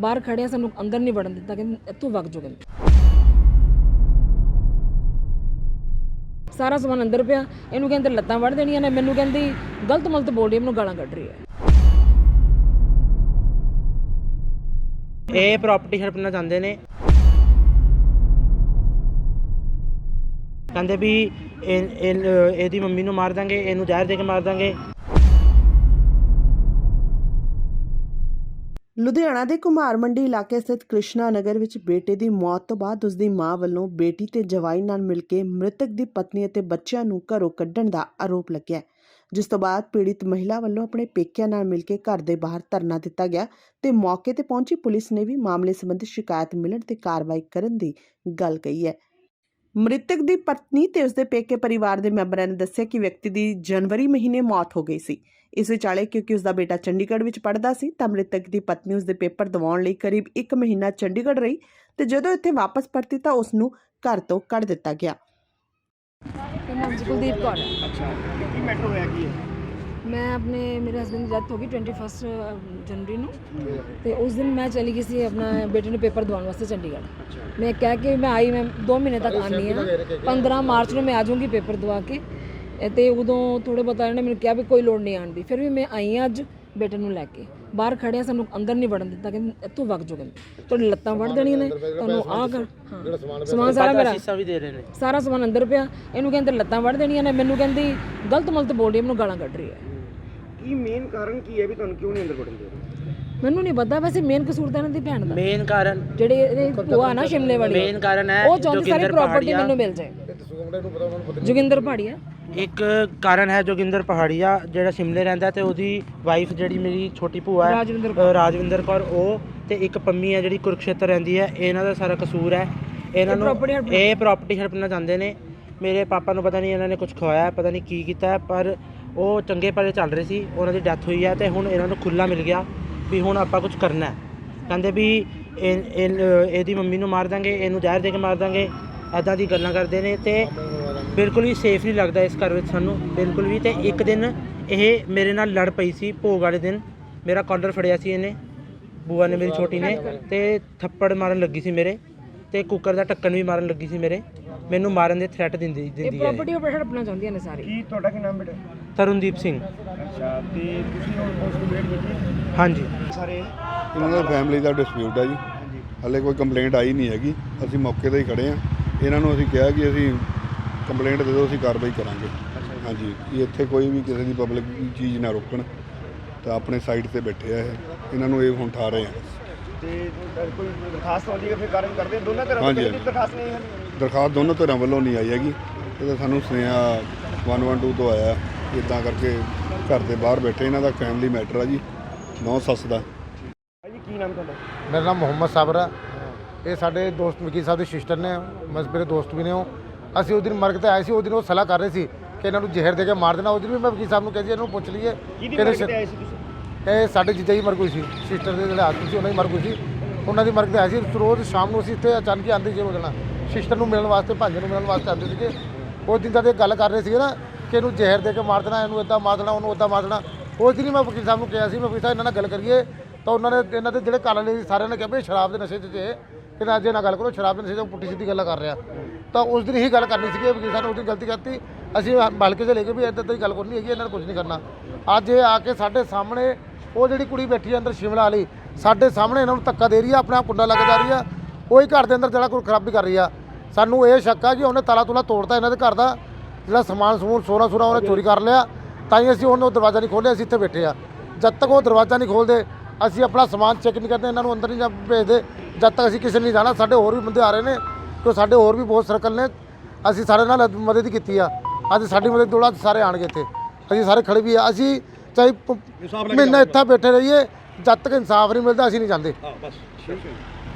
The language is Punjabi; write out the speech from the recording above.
ਬਾਹਰ ਖੜੇ ਸਾਨੂੰ ਅੰਦਰ ਨਹੀਂ ਵੜਨ ਦਿੱਤਾ ਕਹਿੰਦੇ ਇੱਥੋਂ ਵਗ ਜਾਓ ਕਹਿੰਦੇ। ਸਾਰਾ ਸਮਾਨ ਅੰਦਰ ਪਿਆ ਇਹਨੂੰ ਕਹਿੰਦੇ ਲੱਤਾਂ ਵੜ ਦੇਣੀਆਂ ਨੇ ਮੈਨੂੰ ਕਹਿੰਦੀ ਗਲਤ ਮਲਤ ਬੋਲ ਰਹੀ ਹੈ, ਮੈਨੂੰ ਗਾਲਾਂ ਕੱਢ ਰਹੀ ਹੈ ਇਹ ਪ੍ਰਾਪਰਟੀ ਹੜਪਣਾ ਚਾਹੁੰਦੇ ਨੇ। ਕਹਿੰਦੇ ਵੀ ਇਹ- ਇਹ- ਇਹਦੀ ਮੰਮੀ ਨੂੰ ਮਾਰ ਦਾਂਗੇ ਇਹਨੂੰ ਜ਼ਹਿਰ ਦੇ ਕੇ ਮਾਰ ਦਾਂਗੇ। ਲੁਧਿਆਣਾ ਦੇ ਕੁਮਾਰ ਮੰਡੀ ਇਲਾਕੇ ਸਥਿਤ ਕ੍ਰਿਸ਼ਨਾ ਨਗਰ ਵਿੱਚ ਬੇਟੇ ਦੀ ਮੌਤ ਤੋਂ ਬਾਅਦ ਉਸ ਦੀ ਮਾਂ ਵੱਲੋਂ ਬੇਟੀ ਤੇ ਜਵਾਈ ਨਾਲ ਮਿਲ ਕੇ ਮ੍ਰਿਤਕ ਦੀ ਪਤਨੀ ਅਤੇ ਬੱਚਿਆਂ ਨੂੰ ਘਰੋਂ ਕੱਢਣ ਦਾ ਆਰੋਪ ਲੱਗਿਆ। ਜਿਸ ਤੋਂ ਬਾਅਦ ਪੀੜਿਤ ਮਹਿਲਾ ਵੱਲੋਂ ਆਪਣੇ ਪੇਕਿਆਂ ਨਾਲ ਮਿਲ ਕੇ ਘਰ ਦੇ ਬਾਹਰ ਧਰਨਾ ਦਿੱਤਾ ਗਿਆ ਤੇ ਮੌਕੇ ਤੇ ਪਹੁੰਚੀ ਪੁਲਿਸ ਨੇ ਵੀ ਮਾਮਲੇ ਸੰਬੰਧੀ ਸ਼ਿਕਾਇਤ ਮਿਲਣ ਤੇ ਕਾਰਵਾਈ ਕਰਨ ਦੀ ਗੱਲ ਕਹੀ ਹੈ। ਮ੍ਰਿਤਕ ਦੀ ਪਤਨੀ ਤੇ ਉਸਦੇ ਪੇਕੇ ਪਰਿਵਾਰ ਦੇ ਮੈਂਬਰਾਂ ਨੇ ਦੱਸਿਆ ਕਿ ਵਿਅਕਤੀ ਦੀ ਜਨਵਰੀ ਮਹੀਨੇ ਮੌਤ ਹੋ ਗਈ ਸੀ। ਇਸ ਵਿਚਾਲੇ ਕਿਉਂਕਿ ਉਸਦਾ ਬੇਟਾ ਚੰਡੀਗੜ੍ਹ ਵਿੱਚ ਪੜ੍ਹਦਾ ਸੀ ਤਾਂ ਮ੍ਰਿਤਕ ਦੀ ਪਤਨੀ ਉਸਦੇ ਪੇਪਰ ਦਿਵਾਉਣ ਲਈ ਕਰੀਬ 1 ਮਹੀਨਾ ਚੰਡੀਗੜ੍ਹ ਰਹੀ ਤੇ ਜਦੋਂ ਇੱਥੇ ਵਾਪਸ ਪਰਤੀ ਤਾਂ ਉਸ ਨੂੰ ਘਰ ਤੋਂ ਕੱਢ ਦਿੱਤਾ ਗਿਆ। ਮੇਰਾ ਨਾਮ ਜੀ ਕੁਲਦੀਪ ਕੌਰ ਹੈ। ਅੱਛਾ ਕੀ ਮੈਟਰ ਹੋਇਆ ਕੀ ਹੈ? ਮੈਂ ਆਪਣੇ ਮੇਰੇ ਹਸਬੰਦ ਦੀ ਡੈਥ ਹੋ ਗਈ 21 ਜਨਵਰੀ ਨੂੰ। ਤੇ ਉਸ ਦਿਨ ਮੈਂ ਚਲੀ ਗਈ ਸੀ ਆਪਣਾ ਬੇਟੇ ਨੂੰ ਪੇਪਰ ਦਿਵਾਉਣ ਵਾਸਤੇ ਚੰਡੀਗੜ੍ਹ। ਮੈਂ ਕਹਿ ਕੇ ਮੈਂ ਆਈ ਮੈਂ 2 ਮਹੀਨੇ ਤੱਕ ਆਨੀ ਆ 15 ਮਾਰਚ ਨੂੰ ਮੈਂ ਆ ਜਾਊਂਗੀ ਪੇਪਰ ਦਵਾ ਕੇ। ਤੇ ਉਦੋਂ ਥੋੜੇ ਬਹੁਤਾ ਇਹਨਾਂ ਨੇ ਮੈਨੂੰ ਕਿਹਾ ਵੀ ਕੋਈ ਲੋੜ ਨਹੀਂ ਆਉਣ ਦੀ। ਫਿਰ ਵੀ ਮੈਂ ਆਈ ਆ ਅੱਜ ਬੇਟੇ ਨੂੰ ਲੈ ਕੇ। ਬਾਹਰ ਖੜੇ ਆ ਸਾਨੂੰ ਅੰਦਰ ਨਹੀਂ ਵੜਨ ਦਿੱਤਾ। ਕਹਿੰਦੇ ਇੱਥੋਂ ਵਗ ਜਾਓ ਕਹਿੰਦੇ। ਤੁਹਾਡੀ ਲੱਤਾਂ ਵੜ ਦੇਣੀਆਂ ਨੇ। ਤੁਹਾਨੂੰ ਆਹ ਕਰ ਹਾਂ। ਸਮਾਨ ਸਾਰਾ ਮੇਰਾ ਸੀਸਾ ਵੀ ਦੇ ਰਹੇ ਨੇ। ਸਾਰਾ ਸਮਾਨ ਅੰਦਰ ਪਿਆ। ਇਹਨੂੰ ਕਹਿੰਦੇ ਲੱਤਾਂ ਵੜ ਦੇਣੀਆਂ ਨੇ। ਮੈਨੂੰ ਕਹਿੰਦੀ ਗਲਤ ਮਲਤ ਬੋਲ ਰਹੀ ਹੈ, ਮੈਨੂੰ ਗਾਲਾਂ ਕੱਢ ਰਹੀ ਹੈ। ਕੀ ਮੇਨ ਕਾਰਨ ਕੀ ਹੈ ਵੀ ਤੁਹਾਨੂੰ ਕਿਉਂ ਨਹੀਂ ਅੰਦਰ ਵੜਨ ਦੇ ਰਹੇ? ਮੈਨੂੰ ਨਹੀਂ ਪਤਾ ਵੈਸੇ ਮੇਨ ਕਸੂਰ ਤਾਂ ਇਹਨਾਂ ਦੀ ਭੈਣ ਦਾ। ਮੇਨ ਕਾਰਨ? ਜਿਹੜੇ ਇਹਦੇ ਭੂਆ ਨਾ ਸ਼ਿਮਲੇ ਵਾਲੀ। ਮੇਨ ਕਾਰਨ ਹੈ ਉਹ ਚਾਹੁੰਦੀ ਸਾਰੀ ਪ੍ਰਾਪਰਟੀ ਮੈਨੂੰ ਮਿਲ ਜਾਏ। ਜੋਗਿੰਦਰ ਪਹਾੜੀਆ। ਇੱਕ ਕਾਰਨ ਹੈ ਜੋਗਿੰਦਰ ਪਹਾੜੀਆ ਜਿਹੜਾ ਸ਼ਿਮਲੇ ਰਹਿੰਦਾ ਤੇ ਉਹਦੀ ਵਾਈਫ ਜਿਹੜੀ ਮੇਰੀ ਛੋਟੀ ਭੂਆ ਹੈ ਰਾਜਵਿੰਦਰ ਅ, ਰਾਜਵਿੰਦਰ ਕੌਰ ਉਹ ਤੇ ਇੱਕ ਪੰਮੀ ਹੈ ਜਿਹੜੀ ਕੁਰਕਸ਼ੇਤਰ ਰਹਿੰਦੀ ਹੈ। ਇਹਨਾਂ ਦਾ ਸਾਰਾ ਕਸੂਰ ਹੈ। ਇਹਨਾਂ ਨੂੰ property ਹੜਪਣਾ- ਇਹ ਪ੍ਰਾਪਰਟੀ ਹੜਪਣਾ ਚਾਹੁੰਦੇ ਨੇ। ਮੇਰੇ ਪਾਪਾ ਨੂੰ ਪਤਾ ਨਹੀਂ ਇਹਨਾਂ ਨੇ ਕੁਝ ਖਵਾਇਆ ਪਤਾ ਨਹੀਂ ਕੀ ਕੀਤਾ ਹੈ, ਪਰ ਉਹ ਚੰਗੇ ਭਲੇ ਚੱਲ ਰਹੇ ਸੀ ਉਹਨਾਂ ਦੀ ਡੈਥ ਹੋਈ ਹੈ ਤੇ ਹੁਣ ਇਹਨਾਂ ਨੂੰ ਖੁੱਲਾ ਮਿਲ ਗਿਆ ਵੀ ਹੁਣ ਆਪਾਂ ਕੁਝ ਕਰਨਾ ਹੈ। ਕਹਿੰਦੇ ਵੀ ਇਹ- ਇਹ- ਇਹਦੀ ਮੰਮੀ ਨੂੰ ਮਾਰ ਦਾਂਗੇ ਇਹਨੂੰ ਜ਼ਹਿਰ ਦੇ ਕੇ ਮਾਰ ਦਾਂਗੇ ਐਦਾਂ ਦੀ ਗੱਲਾਂ ਕਰਦੇ ਨੇ ਤੇ ਬਿਲਕੁਲ ਵੀ ਸੇਫ ਨਹੀਂ ਲੱਗਦਾ ਇਸ ਘਰ ਵਿੱਚ ਸਾਨੂੰ ਬਿਲਕੁਲ ਵੀ ਤੇ ਇੱਕ ਦਿਨ ਇਹ ਮੇਰੇ ਨਾਲ ਲੜ ਪਈ ਸੀ ਭੋਗ ਵਾਲੇ ਦਿਨ ਮੇਰਾ ਕਾਲਰ ਫੜਿਆ ਸੀ ਇਹਨੇ ਬੂਆ ਨੇ ਮੇਰੀ ਛੋਟੀ ਨੇ ਤੇ ਥੱਪੜ ਮਾਰਨ ਲੱਗੀ ਸੀ ਮੇਰੇ ਤੇ ਕੁੱਕਰ ਦਾ ਢੱਕਣ ਵੀ ਮਾਰਨ ਲੱਗੀ ਸੀ ਮੇਰੇ ਮੈਨੂੰ ਮਾਰਨ ਦੇ ਥ੍ਰੈਟ ਦਿੰਦੀ ਇਹ ਦਿੰਦੀ ਹੈ ਪ੍ਰਾਪਰਟੀ ਉਹ ਹੜਪਣਾ ਚਾਹੁੰਦੀਆਂ ਨੇ ਸਾਰੀ। ਕੀ ਤੁਹਾਡਾ ਕੀ ਨਾਮ ਬੇਟਾ? ਤਰੁਣਦੀਪ ਸਿੰਘ। ਅੱਛਾ ਤੇ ਤੁਸੀਂ ਹੁਣ ਪੁਲਿਸ ਕੰਪਲੇਂਟ ਕੀਤੀ ਹਾਂਜੀ। ਸਾਰੇ? ਇਹਨਾਂ ਦਾ ਫੈਮਿਲੀ ਦਾ ਡਿਸਪਿਊਟ ਹੈ ਜੀ। ਹਲੇ ਕੋਈ ਕੰਪਲੇਂਟ ਆਈ ਨਹੀਂ ਹੈਗੀ। ਅਸੀਂ ਮੌਕੇ ਤੇ ਹੀ ਖੜੇ ਆ। ਇਹਨਾਂ ਨੂੰ ਅਸੀਂ ਕਿਹਾ ਕਿ ਅਸੀਂ ਕੰਪਲੇਂਟ ਦੇ ਦਿਓ ਅਸੀਂ ਕਾਰਵਾਈ ਕਰਾਂਗੇ। ਹਾਂਜੀ। ਕਿ ਇੱਥੇ ਕੋਈ ਵੀ ਕਿਸੇ ਦੀ ਪਬਲਿਕ ਚੀਜ਼ ਨਾ ਰੋਕਣ ਤਾਂ ਆਪਣੇ ਸਾਈਡ ਤੇ ਬੈਠੇ ਆ ਇਹ। ਇਹਨਾਂ ਨੂੰ ਇਹ ਹੁਣ ਠਾ ਰਹੇ ਆ। ਤੇ ਕੋਈ ਦਰਖਾਸਤ ਆਉਂਦੀ ਹੈ ਫਿਰ ਕਾਰਨ ਕਰਦੇ ਆ? ਦੋਨਾਂ ਤਰ੍ਹਾਂ ਹਾਂਜੀ, ਦੀ ਹਾਂਜੀ। ਦਰਖਾਸਤ ਨਹੀਂ ਹੈ ਦਰਖਾਸਤ ਦੋਨੋਂ ਧਿਰਾਂ ਵੱਲੋਂ ਨਹੀਂ ਆਈ ਹੈਗੀ। ਇਹ ਤਾਂ ਸਾਨੂੰ ਸੁਨੇਹਾ 112 ਤੋਂ ਆਇਆ। ਇਦਾਂ ਕਰਕੇ ਘਰ ਦੇ ਬਾਹਰ ਬੈਠੇ ਇਹਨਾਂ ਦਾ ਫੈਮਿਲੀ ਮੈਟਰ ਆ ਜੀ ਨੌ ਸੱਸ ਦਾ। ਭਾਜੀ ਕੀ ਨਾਮ ਤੁਹਾਡਾ? ਮੇਰਾ ਨਾਮ ਮੁਹੰਮਦ ਸਾਬਰ ਹੈ ਇਹ ਸਾਡੇ ਦੋਸਤ ਵਕੀਲ ਸਾਹਿਬ ਦੇ ਸਿਸਟਰ ਨੇ ਮੈਂ ਮੇਰੇ ਦੋਸਤ ਵੀ ਨੇ ਉਹ। ਅਸੀਂ ਉਸ ਦਿਨ ਮਰਗ ਤੇ ਆਏ ਸੀ ਉਸ ਦਿਨ ਉਹ ਸਲਾਹ ਕਰ ਰਹੇ ਸੀ ਕਿ ਇਹਨਾਂ ਨੂੰ ਜ਼ਹਿਰ ਦੇ ਕੇ ਮਾਰ ਦੇਣਾ। ਉਸ ਦਿਨ ਵੀ ਮੈਂ ਵਕੀਲ ਸਾਹਿਬ ਨੂੰ ਕਿਹਾ ਸੀ ਇਹਨੂੰ ਪੁੱਛ ਲਈਏ ਕਿਹਦੀ ਕਿ ਤੇ ਇਹ ਸਾਡੇ ਜੀਜਾ ਜੀ ਮਰ ਗਈ ਸੀ ਸਿਸਟਰ ਦੇ ਜਿਹੜੇ ਹਸਬੈਂਡ ਸੀ ਉਹਨਾਂ ਦੀ ਮਰ ਗਈ ਸੀ। ਉਹਨਾਂ ਦੀ ਮਰਗ ਤੇ ਆਏ ਸੀ ਰੋਜ਼ ਸ਼ਾਮ ਨੂੰ ਅਸੀਂ ਇੱਥੇ ਅਚਾਨਕ ਹੀ ਆਉਂਦੇ ਸੀ ਉਹ ਦੇਣਾ ਸਿਸਟਰ ਨੂੰ ਮਿਲਣ ਵਾਸਤੇ ਭਾਂਜੇ ਨੂੰ ਮਿਲਣ ਵਾਸਤੇ ਆਉਂਦੇ ਸੀਗੇ। ਉਸ ਦਿਨ ਤਾਂ ਇਹ ਗੱਲ ਕਰ ਰਹੇ ਸੀਗੇ ਨਾ ਕਿ ਇਹਨੂੰ ਜ਼ਹਿਰ ਦੇ ਕੇ ਮਾਰ ਦੇਣਾ, ਇਹਨੂੰ ਇਦਾਂ ਮਾਰ ਦੇਣਾ, ਉਹਨੂੰ ਉਦਾਂ ਮਾਰ ਦੇਣਾ। ਉਸ ਦਿਨ ਹੀ ਮੈਂ ਵਕੀਲ ਸਾਹਿਬ ਨੂੰ ਕਿਹਾ ਸੀ, ਮੈਂ ਵਕੀਲ ਸਾਹਿਬ ਇਹਨਾਂ ਨਾਲ ਗੱਲ ਕਰੀਏ, ਤਾਂ ਉਹਨਾਂ ਨੇ, ਇਹਨਾਂ ਦੇ ਜਿਹੜੇ ਕਾਲੇ ਸੀ ਸਾਰਿਆਂ ਨੇ ਕਿਹਾ ਵੀ ਸ਼ਰਾਬ ਦੇ ਨਸ਼ੇ 'ਚ ਜੇ ਕਿ ਨਾ ਜੇ ਨਾ ਗੱਲ ਕਰੋ, ਸ਼ਰਾਬ ਦੇ ਨਸ਼ੇ 'ਚ ਪੁੱਠੀ ਸਿੱਧੀ ਗੱਲਾਂ ਕਰ ਰਿਹਾ। ਤਾਂ ਉਸ ਦਿਨ ਹੀ ਗੱਲ ਕਰਨੀ ਸੀਗੀ, ਵਕੀਲ ਸਾਹਿਬ ਨੇ ਉਸ ਦਿਨ ਗਲਤੀ ਕਰਤੀ। ਅਸੀਂ ਬਲਕੇ 'ਚ ਲੈ ਕੇ ਵੀ ਇੱਦਾਂ ਦੀ ਗੱਲ ਕੋਈ ਨਹੀਂ ਹੈਗੀ, ਇਹਨਾਂ ਨੇ ਕੁਝ ਨਹੀਂ ਕਰਨਾ। ਅੱਜ ਇਹ ਆ ਕੇ ਸਾਡੇ ਸਾਹਮਣੇ, ਉਹ ਜਿਹੜੀ ਕੁੜੀ ਬੈਠੀ ਹੈ ਅੰਦਰ ਸ਼ਿਮਲਾ ਵਾਲੀ, ਸਾਡੇ ਸਾਹਮਣੇ ਇਹਨਾਂ ਨੂੰ ਧੱਕਾ ਦੇ ਰਹੀ ਆ, ਆਪਣਾ ਕੁੰਡਾ ਲੱਗ ਜਾ ਰਹੀ ਆ। ਉਹੀ ਘਰ ਦੇ ਅੰਦਰ ਜਿਹੜਾ ਕੋਈ ਖਰਾਬੀ ਕਰ ਰਹੀ ਆ। ਸਾਨੂੰ ਇਹ ਸ਼ੱਕ ਆ ਕਿ ਉਹਨੇ ਤਾਲਾ ਤੁਲਾ ਤੋੜਤਾ ਇਹਨਾਂ ਦੇ ਘਰ ਦਾ। ਜਿਹੜਾ ਸਮਾਨ ਸਮੂਨ ਸੋਨਾ ਸੋਨਾ ਉਹਨੇ ਚੋਰੀ ਕਰ ਲਿਆ ਤਾਂ ਹੀ ਅਸੀਂ ਉਹਨੂੰ ਦਰਵਾਜ਼ਾ ਨਹੀਂ ਖੋਲ੍ਹਿਆ ਅਸੀਂ ਇੱਥੇ ਬੈਠੇ ਆ ਜਦ ਤੱਕ ਉਹ ਦਰਵਾਜ਼ਾ ਨਹੀਂ ਖੋਲਦੇ ਅਸੀਂ ਆਪਣਾ ਸਮਾਨ ਚੈੱਕ ਨਹੀਂ ਕਰਦੇ ਇਹਨਾਂ ਨੂੰ ਅੰਦਰ ਨਹੀਂ ਜਾ- ਭੇਜਦੇ। ਜਦ ਤੱਕ ਅਸੀਂ ਕਿਸੇ ਨਹੀਂ ਜਾਣਾ ਸਾਡੇ ਹੋਰ ਵੀ ਬੰਦੇ ਆ ਰਹੇ ਨੇ ਕਿ ਸਾਡੇ ਹੋਰ ਵੀ ਬਹੁਤ ਸਰਕਲ ਨੇ ਅਸੀਂ ਸਾਰੇ ਨਾਲ ਮਦਦ ਕੀਤੀ ਆ। ਅੱਜ ਸਾਡੀ ਮਦਦ ਦੋੜਾ ਸਾਰੇ ਆਣਗੇ ਇੱਥੇ। ਅਸੀਂ ਸਾਰੇ ਖੜੇ ਵੀ ਆ। ਅਸੀਂ ਚਾਹੇ ਮਹੀਨਾ ਇੱਥੇ ਬੈਠੇ ਰਹੀਏ ਜਦ ਤੱਕ ਇਨਸਾਫ ਨਹੀਂ ਮਿਲਦਾ ਅਸੀਂ ਨਹੀਂ ਜਾਂਦੇ।